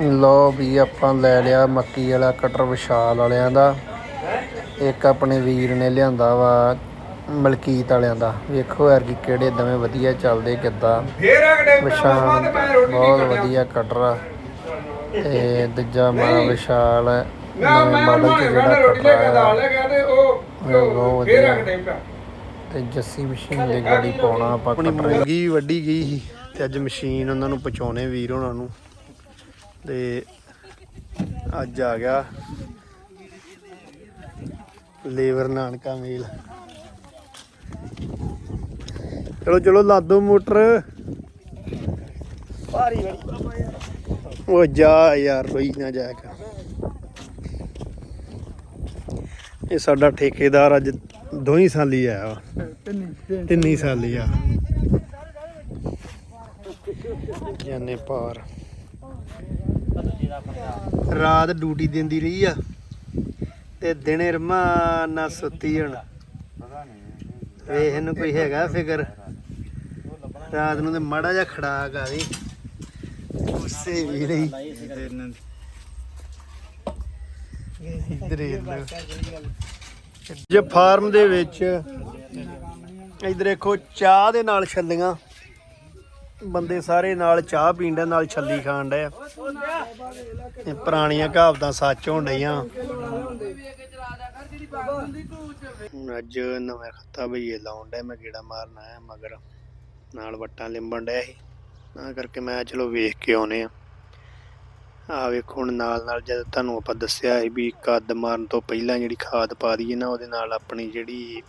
ਲੋ ਵੀ ਆਪਾਂ ਲੈ ਲਿਆ ਮੱਕੀ ਵਾਲਾ ਕਟਰ ਵਿਸ਼ਾਲ ਵਾਲਿਆਂ ਦਾ। ਇੱਕ ਆਪਣੇ ਵੀਰ ਨੇ ਲਿਆਂਦਾ ਵਾ ਮਲਕੀਤ ਵਾਲਿਆਂ ਦਾ। ਵੇਖੋ ਯਾਰ ਕਿ ਕਿਹੜੇ ਦਵੇਂ ਵਧੀਆ ਚੱਲਦੇ ਕਿੱਦਾਂ। ਵਿਸ਼ਾਲ ਬਹੁਤ ਵਧੀਆ ਕਟਰ ਆ। ਤੇ ਦੂਜਾ ਮਾਰਾ ਵਿਸ਼ਾਲ ਨਾ ਨਵੇਂ ਮੈਂ ਮਾਡਲ ਚ ਜਿਹੜਾ ਕਟਰ ਆ। ਲੈ ਗਿਆ ਤੇ ਉਹ ਵਧੀਆ। ਤੇ ਜੱਸੀ ਮਸ਼ੀਨ ਦੇ ਗਾੜੀ ਪਾਉਣਾ ਆਪਾਂ ਆਪਣੀ ਮੂੰਗੀ ਵੱਡੀ ਗਈ ਸੀ ਤੇ ਅੱਜ ਮਸ਼ੀਨ ਉਹਨਾਂ ਨੂੰ ਪਹੁੰਚਾਉਣੇ ਵੀਰ ਉਹਨਾਂ ਨੂੰ। ਤੇ ਅੱਜ ਆ ਗਿਆ ਲੇਬਰ ਨਾਨਕਾ ਮੇਲ। ਚਲੋ ਚਲੋ ਲਾਦੋ ਮੋਟਰ। ਭਾਰੀ ਬੜੀ ਉਹ ਜਾ ਯਾਰ ਰੋਈ ਨਾ ਜਾ ਕੇ ਇਹ ਸਾਡਾ ਠੇਕੇਦਾਰ ਅੱਜ ਦੋਹੀ ਸਾਲੀ ਆਇਆ ਵਾ। ਤਿੰਨੀ ਸਾਲੀ ਆ। ਜਾਨੇ ਪਾਰ। ਰਾਤ ਡਿਊਟੀ ਦਿੰਦੀ ਰਹੀ ਆ ਤੇ ਦਿਨੇ ਰਮਾਨ ਨਾ ਸੁੱਤੀ ਹੁਣ। ਵੇਖ ਇਹਨੂੰ ਕੋਈ ਹੈਗਾ ਫਿਕਰ? ਰਾਤ ਨੂੰ ਤੇ ਮਾੜਾ ਜਿਹਾ ਖੜਾਕ ਆ ਗਈ ਗੁੱਸੇ ਵੀ ਨਹੀਂ। ਜੇ ਫਾਰਮ ਦੇ ਵਿੱਚ, ਇਧਰ ਦੇਖੋ ਚਾਹ ਦੇ ਨਾਲ ਛੱਲੀਆਂ। ਬੰਦੇ ਸਾਰੇ ਨਾਲ ਚਾਹ ਪੀਂਦੇ ਨਾਲ ਛੱਲੀ ਖਾਣ ਡਏ ਇਹ ਪੁਰਾਣੀਆਂ ਕਹਾਵਤਾਂ ਸੱਚ ਹੋਣ ਡਈਆਂ। ਅੱਜ ਨਵੇਂ ਖੱਤਾ ਬਈਏ ਲਾਉਣ ਡੇ ਮੈਂ ਗੇੜਾ ਮਾਰਨ ਆਇਆ, ਮਗਰ ਨਾਲ ਵੱਟਾਂ ਲਿੰਬਣ ਡਿਆ ਸੀ। ਤਾਂ ਕਰਕੇ ਮੈਂ ਚਲੋ ਵੇਖ ਕੇ ਆਉਨੇ ਆ। ਆ ਵੇਖੋ ਹੁਣ ਨਾਲ ਨਾਲ ਜਦ ਤੁਹਾਨੂੰ ਆਪਾਂ ਦੱਸਿਆ ਸੀ ਵੀ ਕੱਦ ਮਾਰਨ ਤੋਂ ਪਹਿਲਾਂ ਜਿਹੜੀ ਖਾਦ ਪਾ ਦਈਏ ਨਾ, ਉਹਦੇ ਨਾਲ ਆਪਣੀ ਜਿਹੜੀ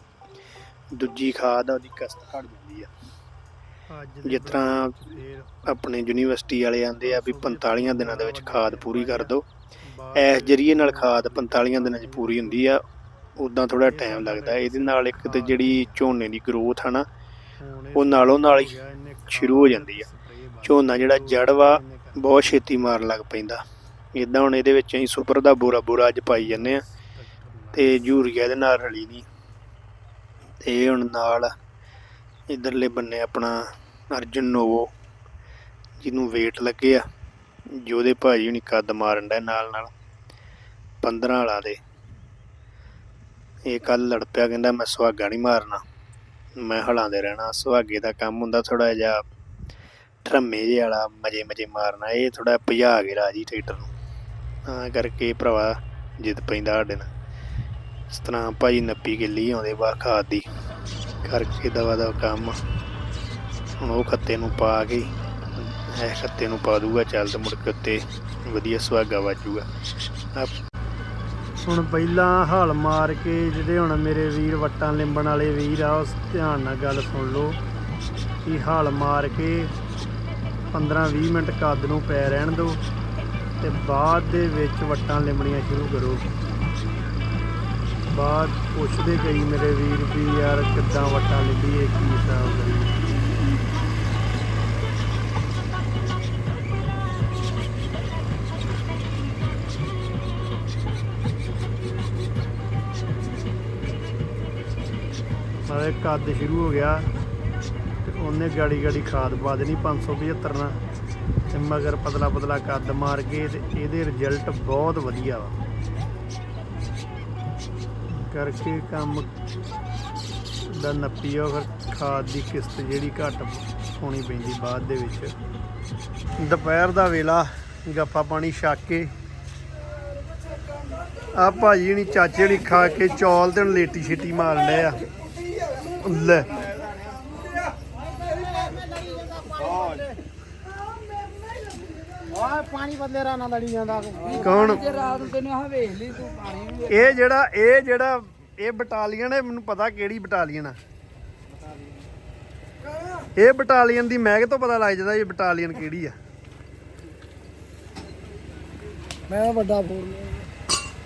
ਦੂਜੀ ਖਾਦ ਆ, ਉਹਦੀ ਕਸਤ ਘਟ ਜਾਂਦੀ ਆ। ਜਿਸ ਤਰ੍ਹਾਂ ਆਪਣੇ ਯੂਨੀਵਰਸਿਟੀ ਵਾਲੇ ਆਂਦੇ ਆ ਵੀ 45 ਦਿਨਾਂ ਦੇ ਵਿੱਚ ਖਾਦ ਪੂਰੀ ਕਰ ਦਿਓ। ਇਸ ਜਰੀਏ ਨਾਲ ਖਾਦ 45 ਦਿਨਾਂ 'ਚ ਪੂਰੀ ਹੁੰਦੀ ਆ। ਉਦਾਂ ਥੋੜਾ ਟਾਈਮ ਲੱਗਦਾ। ਇਹਦੇ ਨਾਲ ਇੱਕ ਤੇ ਜਿਹੜੀ ਝੋਨੇ ਦੀ ਗਰੋਥ ਆ ਨਾ ਉਹ ਨਾਲੋਂ ਨਾਲ ਹੀ ਸ਼ੁਰੂ ਹੋ ਜਾਂਦੀ ਆ। ਝੋਨਾ ਜਿਹੜਾ ਜੜ ਵਾ ਬਹੁਤ ਛੇਤੀ ਮਾਰਨ ਲੱਗ ਪੈਂਦਾ। ਇਦਾਂ ਹੁਣ ਇਹਦੇ ਵਿੱਚ ਅਸੀਂ ਸੁਪਰ ਦਾ ਬੋਰਾ ਬੋਰਾ ਅੱਜ ਪਾਈ ਜੰਨੇ ਆ। ਤੇ ਯੂਰੀਆ ਇਹਦੇ ਨਾਲ ਰਲੀ ਨਹੀਂ ਤੇ ਹੁਣ ਨਾਲ ਇਧਰਲੇ ਬੰਨੇ ਆਪਣਾ ਅਰਜਨ ਨੋਵੋ, ਜਿਹਨੂੰ weight ਲੱਗੇ ਆ ਜਿਹਦੇ ਭਾਜੀ ਹੁਣੀ ਕੱਦ ਮਾਰਨ ਦਾ ਨਾਲ ਨਾਲ 15 ਵਾਲਾ ਦੇ। ਇਹ ਕੱਲ ਲੜ ਪਿਆ, ਕਹਿੰਦਾ ਮੈਂ ਸੁਹਾਗਾ ਨਹੀਂ ਮਾਰਨਾ। ਮੈਂ ਹਲਾਂ ਦੇ ਰਹਿਣਾ, ਸੁਹਾਗੇ ਦਾ ਕੰਮ ਹੁੰਦਾ ਥੋੜਾ ਜਿਹਾ ਠਰਮੇ ਜਿਹੇ ਵਾਲਾ, ਮਜੇ ਮਜੇ ਮਾਰਨਾ, ਇਹ ਥੋੜਾ ਭਜਾ ਕੇ ਰਾਜੀ ਟਰੈਕਟਰ ਨੂੰ। ਤਾਂ ਕਰਕੇ ਭਰਾਵਾ, ਜਿੱਦ ਪੈਂਦਾ ਸਾਡੇ ਨਾਲ। ਇਸ ਤਰ੍ਹਾਂ ਭਾਈ ਨੱਪੀ ਕਿੱਲੀ ਆਉਂਦੇ ਬਾ ਖਾਦ। ਦੀ ਕਰਕੇ ਦਵਾ ਦਾ ਕੰਮ। ਹੁਣ ਉਹ ਖੱਤੇ ਨੂੰ ਪਾ ਕੇ, ਇਹ ਖੱਤੇ ਨੂੰ ਪਾ ਦੂਗਾ ਚੱਲ ਤੇ ਮੁੜ ਕੇ ਉੱਤੇ ਵਧੀਆ ਸੁਹਾਗਾ ਵਾਜੂਗਾ। ਹੁਣ ਪਹਿਲਾਂ ਹਲ ਮਾਰ ਕੇ ਜਿਹੜੇ ਹੁਣ ਮੇਰੇ ਵੀਰ ਵੱਟਾਂ ਲਿੰਬਣ ਵਾਲੇ ਵੀਰ ਆ, ਉਸ ਧਿਆਨ ਨਾਲ ਗੱਲ ਸੁਣ ਲਓ। ਕਿ ਹਲ ਮਾਰ ਕੇ 15-20 ਮਿੰਟ ਕੱਦ ਨੂੰ ਪੈ ਰਹਿਣ ਦਿਓ ਤੇ ਬਾਅਦ ਦੇ ਵਿੱਚ ਵੱਟਾਂ ਲਿੰਬਣੀਆਂ ਸ਼ੁਰੂ ਕਰੋ। ਬਾਅਦ ਪੁੱਛਦੇ ਕਈ ਮੇਰੇ ਵੀਰ ਵੀ ਯਾਰ ਕਿੱਦਾਂ ਵੱਟਾਂ ਲਿੰਬੀਏ, ਕੀ ਹਿਸਾਬ ਕਰੀਏ। ਮਾਰੇ ਕੱਦ ਸ਼ੁਰੂ ਹੋ ਗਿਆ ਤੇ ਉਹਨੇ ਗਾੜੀ ਗਾੜੀ ਖਾਦ ਪਾ ਦੇਣੀ 575 ਨਾਲ ਤੇ ਮਗਰ ਪਤਲਾ ਪਤਲਾ ਕੱਦ ਮਾਰ ਕੇ ਤੇ ਇਹਦੇ ਰਿਜ਼ਲਟ ਬਹੁਤ ਵਧੀਆ ਵਾ। ਕਰਕੇ ਕੰਮ ਦਾ ਨੱਪੀਓ ਫਿਰ ਖਾਦ ਦੀ ਕਿਸ਼ਤ ਜਿਹੜੀ ਘੱਟ ਹੋਣੀ ਪੈਂਦੀ ਬਾਅਦ ਦੇ ਵਿੱਚ। ਦੁਪਹਿਰ ਦਾ ਵੇਲਾ, ਗੱਫਾ ਪਾਣੀ ਛੱਕ ਕੇ। ਆ ਭਾਜੀ ਨਹੀਂ ਚਾਚੇ ਨਹੀਂ ਖਾ ਕੇ ਚੌਲ ਤੇ ਹੁਣ ਲੇਟੀ ਛੇਟੀ ਮਾਰਨ ਡਏ ਆ। ਲੈ। ਓਏ ਪਾਣੀ ਬਦਲੇ ਰਾ ਨਾ ਲੜੀ ਜਾਂਦਾ ਕੌਣ? ਜੇ ਰਾਤ ਨੂੰ ਤੈਨੂੰ ਆ ਵੇਖ ਲਈ ਤੂੰ ਪਾਣੀ ਵੀ ਇਹ ਜਿਹੜਾ ਇਹ ਜਿਹੜਾ ਇਹ ਬਟਾਲੀਅਨ ਹੈ ਮੈਨੂੰ ਪਤਾ ਕਿਹੜੀ ਬਟਾਲੀਅਨ ਆ। ਇਹ ਬਟਾਲੀਅਨ ਦੀ ਮਹਿਕ ਤੋਂ ਪਤਾ ਲੱਗ ਜਾਂਦਾ ਇਹ ਬਟਾਲੀਅਨ ਕਿਹੜੀ ਆ। ਮੈਂ ਵੱਡਾ ਫੋਨ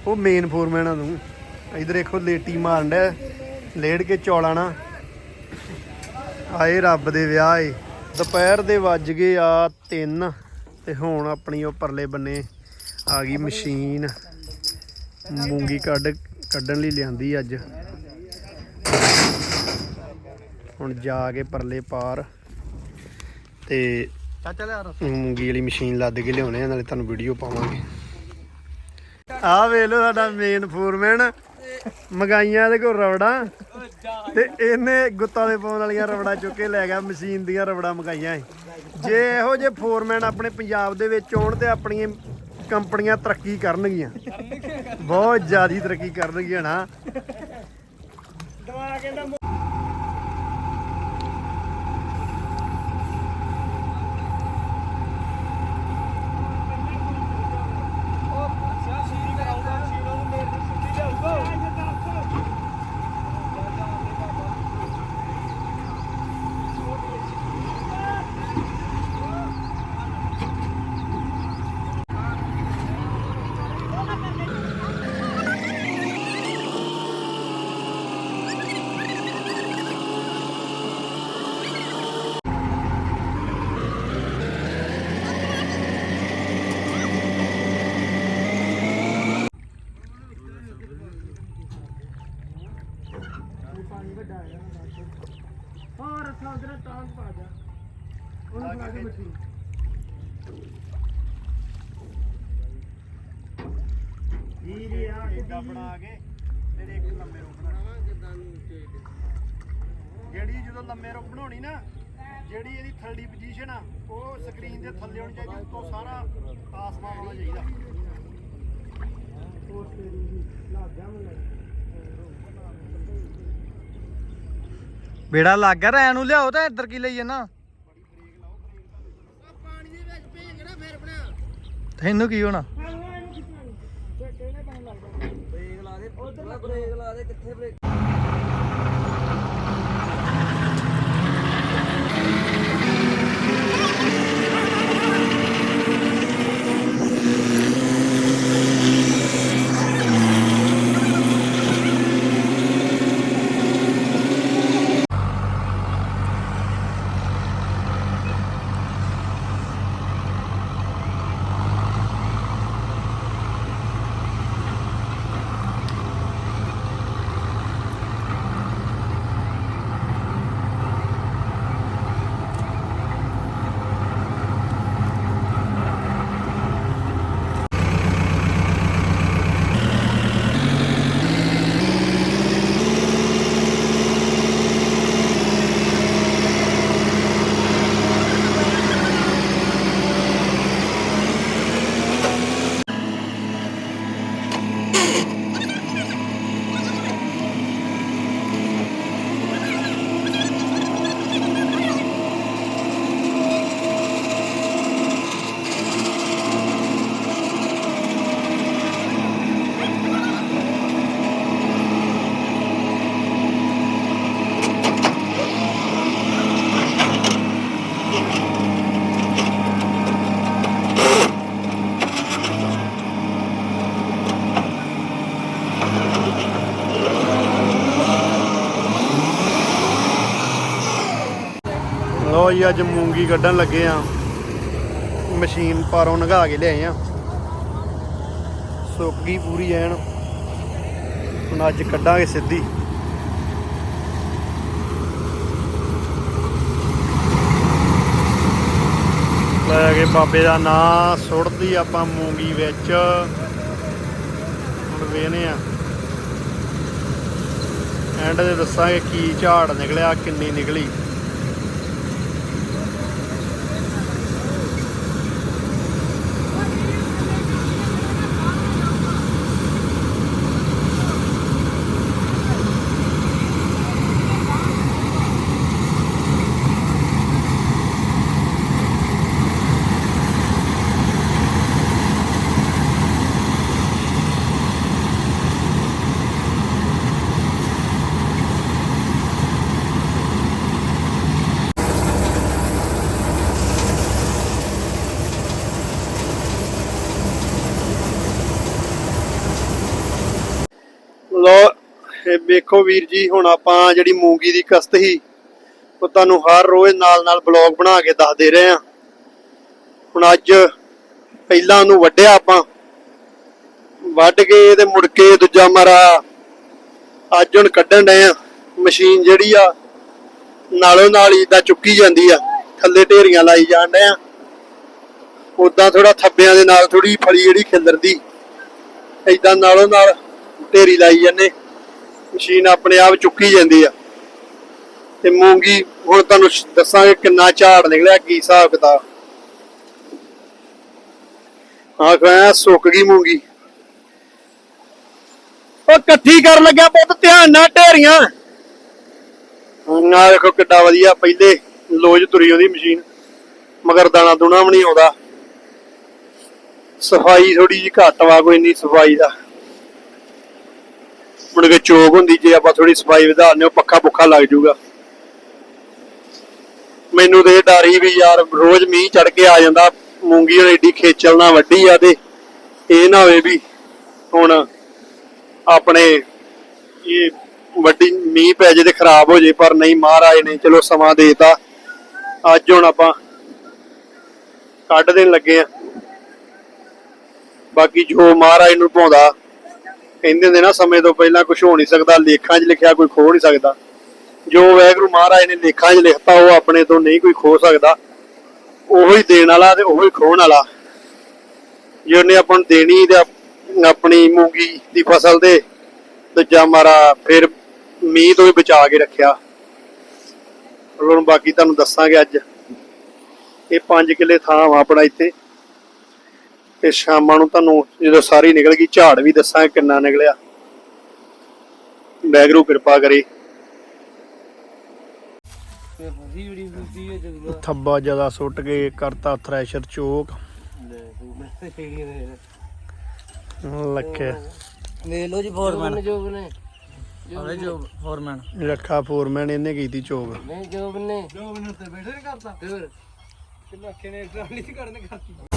ਉਹ ਮੇਨ ਫੋਰਮੈਨ ਆ ਤੂੰ। ਇਧਰ ਦੇਖੋ ਲੇਟੀ ਮਾਰਨ ਡਿਆ। ਲੇੜ ਕੇ ਚੌਲਾਂ ਨਾਲ ਆਏ ਰੱਬ ਦੇ ਵਿਆਹ ਏ। ਦੁਪਹਿਰ ਦੇ ਵੱਜ ਗਏ ਆ 3 ਤੇ ਹੁਣ ਆਪਣੀ ਉਹ ਪਰਲੇ ਬੰਨੇ ਆ ਗਈ ਮਸ਼ੀਨ। ਮੂੰਗੀ ਕੱਢ ਕੱਢਣ ਲਈ ਲਿਆਂਦੀ ਅੱਜ। ਹੁਣ ਜਾ ਕੇ ਪਰਲੇ ਪਾਰ ਤੇ ਮੂੰਗੀ ਵਾਲੀ ਮਸ਼ੀਨ ਲੱਦ ਕੇ ਲਿਆਉਣੇ ਆ ਨਾਲੇ ਤੁਹਾਨੂੰ ਵੀਡੀਓ ਪਾਵਾਂਗੇ। ਆਹ ਵੇਖ ਲਓ ਸਾਡਾ ਮੇਨ ਫੋਰਮੈਨ ਮਗਾਈਆਂ ਇਹਦੇ ਕੋਲ ਰਬੜਾਂ। ਤੇ ਇਹਨੇ ਗੁੱਤਾਂ ਦੇ ਪਾਉਣ ਵਾਲੀਆਂ ਰਬੜਾਂ ਚੁੱਕ ਕੇ ਲੈ ਗਿਆ, ਮਸ਼ੀਨ ਦੀਆਂ ਰਬੜਾਂ ਮਗਾਈਆਂ ਇਹ। ਜੇ ਇਹੋ ਜਿਹੇ ਫੋਰਮੈਨ ਆਪਣੇ ਪੰਜਾਬ ਦੇ ਵਿੱਚ ਆਉਣ ਤੇ ਆਪਣੀਆਂ ਕੰਪਨੀਆਂ ਤਰੱਕੀ ਕਰਨਗੀਆਂ। ਬਹੁਤ ਜ਼ਿਆਦੀ ਤਰੱਕੀ ਕਰਨਗੀਆਂ ਨਾ। ਹਾਂ ਰਸਾ ਉਧਰ ਤਾਂ ਪਾ ਜਾ ਉਹਨੂੰ ਬਣਾ ਕੇ ਮਸ਼ੀਨ ਬਣਾ ਕੇ ਇੱਕ ਲੰਮੇ ਜਿਹੜੀ ਜਦੋਂ ਲੰਮੇ ਰੋਕ ਬਣਾਉਣੀ ਨਾ ਜਿਹੜੀ ਇਹਦੀ ਥਰਡੀ ਪੋਜੀਸ਼ਨ ਆ ਉਹ ਸਕਰੀਨ ਦੇ ਥੱਲੇ ਹੋਣੀ ਚਾਹੀਦੀ ਉੱਤੋਂ ਸਾਰਾ ਆਸਮਾਨ ਹੋਣਾ ਚਾਹੀਦਾ। ਬੇੜਾ ਲੱਗ ਗਿਆ ਰੈਣ ਨੂੰ ਲਿਆਓ ਤਾਂ ਇੱਧਰ ਕੀ ਲਈ ਜਾਣਾ ਪਾਣੀ ਦੇ ਵਿੱਚ ਭੇਜ ਨਾ ਫਿਰ ਬਣਾ। ਤੈਨੂੰ ਕੀ ਹੋਣਾ ਕਿਹੜੇ ਪਾਣੀ ਲੱਗਦਾ ਬ੍ਰੇਕ ਲਾ ਦੇ ਉਧਰ ਬ੍ਰੇਕ ਲਾ ਦੇ ਕਿੱਥੇ ਬ੍ਰੇਕ ਲੋ ਜੀ ਅੱਜ ਮੂੰਗੀ ਕੱਢਣ ਲੱਗੇ ਆ। ਮਸ਼ੀਨ ਪਾਰੋਂ ਨਗਾ ਕੇ ਲਿਆਏ ਆ। ਸੁੱਕ ਗਈ ਪੂਰੀ ਐਨ। ਹੁਣ ਅੱਜ ਕੱਢਾਂਗੇ ਸਿੱਧੀ। ਲੈ ਕੇ ਬਾਬੇ ਦਾ ਨਾਂ ਸੁੱਟਦੀ ਆਪਾਂ ਮੂੰਗੀ ਵਿੱਚ। ਹੁਣ ਵੇਖਨੇ ਆ। ਐਂਡ ਦੇ ਦੱਸਾਂਗੇ ਕੀ ਝਾੜ ਨਿਕਲਿਆ, ਕਿੰਨੀ ਨਿਕਲੀ ਲੋ ਇਹ ਵੇਖੋ ਵੀਰ ਜੀ, ਹੁਣ ਆਪਾਂ ਜਿਹੜੀ ਮੂੰਗੀ ਦੀ ਕਸਤ ਸੀ, ਉਹ ਤੁਹਾਨੂੰ ਹਰ ਰੋਜ਼ ਨਾਲ ਨਾਲ ਬਲੌਗ ਬਣਾ ਕੇ ਦੱਸਦੇ ਰਹੇ ਆ ਹੁਣ ਅੱਜ ਪਹਿਲਾਂ ਉਹਨੂੰ ਵੱਢਿਆ ਆਪਾਂ। ਵੱਢ ਕੇ ਤੇ ਮੁੜ ਕੇ ਦੂਜਾ ਮਾਰਾ ਅੱਜ ਹੁਣ ਕੱਢਣ ਡਏ ਆ ਮਸ਼ੀਨ ਜਿਹੜੀ ਆ, ਨਾਲੋਂ ਨਾਲ ਹੀ ਇਦਾਂ ਚੁੱਕੀ ਜਾਂਦੀ ਆ। ਥੱਲੇ ਢੇਰੀਆਂ ਲਾਈ ਜਾਣ ਡਏ ਆ ਉਦਾਂ ਥੋੜਾ ਥੱਬਿਆਂ ਦੇ ਨਾਲ ਥੋੜੀ ਫਲੀ ਜਿਹੜੀ ਖਿਲਰਦੀ। ਏਦਾਂ ਨਾਲੋਂ ਨਾਲ ਢੇਰੀ ਲਾਈ ਜਾਂਦੇ। ਮਸ਼ੀਨ ਆਪਣੇ ਆਪ ਚੁੱਕੀ ਜਾਂਦੀ ਆ। ਤੇ ਮੂੰਗੀ ਹੁਣ ਤੁਹਾਨੂੰ ਦੱਸਾਂਗੇ ਕਿੰਨਾ ਝਾੜ ਨਿਕਲਿਆ, ਕੀ ਹਿਸਾਬ ਕਿਤਾਬ। ਆਹ ਕਹਿੰਦਾ ਸੁੱਕ ਗਈ ਮੂੰਗੀ। ਉਹ ਇਕੱਠੀ ਕਰਨ ਲੱਗਿਆ ਪੁੱਤ, ਧਿਆਨ ਨਾਲ ਢੇਰੀਆਂ। ਨਾ ਦੇਖੋ ਕਿੱਡਾ ਵਧੀਆ, ਪਹਿਲੇ ਲੋਜ ਤੁਰੀ ਉਹਦੀ ਮਸ਼ੀਨ। ਮਗਰ ਦਾਣਾ ਦੁਣਾ ਵੀ ਨਹੀਂ ਆਉਂਦਾ। ਸਫ਼ਾਈ ਥੋੜੀ ਜਿਹੀ ਘੱਟ ਵਾ, ਕੋਈ ਇੰਨੀ ਸਫ਼ਾਈ ਦਾ। ਮੁੜ ਕੇ ਚੋਕ ਹੁੰਦੀ, ਜੇ ਆਪਾਂ ਥੋੜੀ ਸਫ਼ਾਈ ਵਧਾਉਂਦੇ ਹਾਂ ਪੱਖਾ ਪੁੱਖਾ ਲੱਗ ਜਾਊਗਾ। ਮੈਨੂੰ ਤੇ ਇਹ ਡਰ ਹੀ ਵੀ ਯਾਰ, ਰੋਜ਼ ਮੀਂਹ ਚੜ ਕੇ ਆ ਜਾਂਦਾ, ਮੂੰਗੀ ਹੁਣ ਏਡੀ ਖੇਚਲ ਨਾਲ ਵੱਡੀ ਆ ਤੇ ਇਹ ਨਾ ਹੋਵੇ ਵੀ ਹੁਣ ਆਪਣੇ ਇਹ ਵੱਡੀ ਮੀਂਹ ਪੈ ਜੇ ਤੇ ਖਰਾਬ ਹੋ ਜੇ ਪਰ ਨਹੀਂ ਮਹਾਰਾਜ ਨੇ, ਚਲੋ ਸਮਾਂ ਦੇਤਾ। ਅੱਜ ਹੁਣ ਆਪਾਂ ਕੱਢ ਦੇਣ ਲੱਗੇ ਆ ਬਾਕੀ ਜੋ ਮਹਾਰਾਜ ਨੂੰ ਭਾਉਂਦਾ ਕਹਿੰਦੇ ਹੁੰਦੇ ਨਾ, ਸਮੇਂ ਤੋਂ ਪਹਿਲਾਂ ਕੁਝ ਹੋ ਨਹੀਂ ਸਕਦਾ, ਲੇਖਾਂ 'ਚ ਲਿਖਿਆ ਕੋਈ ਖੋ ਨਹੀਂ ਸਕਦਾ। ਜੋ ਵੈਗਰੂ ਮਹਾਰਾਜ ਨੇ ਲੇਖਾਂ 'ਚ ਲਿਖਤਾ, ਉਹ ਆਪਣੇ ਤੋਂ ਨਹੀਂ ਕੋਈ ਖੋ ਸਕਦਾ। ਉਹੋ ਹੀ ਦੇਣ ਵਾਲਾ ਤੇ ਉਹੋ ਹੀ ਖੋਣ ਵਾਲਾ। ਜੇ ਉਹਨੇ ਆਪਾਂ ਨੂੰ ਦੇਣੀ ਤੇ ਆਪਣੀ ਮੂੰਗੀ ਦੀ ਫਸਲ ਦੇ ਦੂਜਾ ਮਾਰਾ ਫਿਰ ਮੀਂਹ ਤੋਂ ਵੀ ਬਚਾ ਕੇ ਰੱਖਿਆ। ਹੁਣ ਬਾਕੀ ਤੁਹਾਨੂੰ ਦੱਸਾਂਗੇ ਅੱਜ। ਇਹ 5 ਕਿੱਲੇ ਥਾਂ ਵਾ ਆਪਣਾ ਇੱਥੇ। ਤੇ ਸ਼ਾਮਾਂ ਨੂੰ ਤੁਹਾਨੂੰ ਜਦੋਂ ਸਾਰੀ ਨਿਕਲ ਗਈ ਝਾੜ ਵੀ ਦੱਸਾਂਗੇ ਕਿੰਨਾ ਨਿਕਲਿਆ। ਵੈਗਰੂ ਕਿਰਪਾ ਕਰੇ। ਥੱਬਾ ਜ਼ਿਆਦਾ ਸੁੱਟ ਕੇ ਕਰਤਾ ਥ੍ਰੈਸ਼ਰ ਚੋਕ। ਲੈ ਲੱਖੇ। ਲੈ ਲਓ ਜੀ ਫੋਰਮੈਨ ਜੋਬ ਨੇ ਆਲੇ ਜੋ ਫੋਰਮੈਨ ਲੱਖਾ ਫੋਰਮੈਨ ਇਹਨੇ ਕੀਤੀ ਚੋਕ। ਨਹੀਂ ਜੋਬ ਨੇ। ਜੋਬ ਨੇ ਤੇ ਬੈਠੇ ਨਹੀਂ ਫਿਰ ਕਿੰਨਾ ਖੇਨੇ ਟਰਾਲੀ ਕਰਨ ਕਰਤੀ।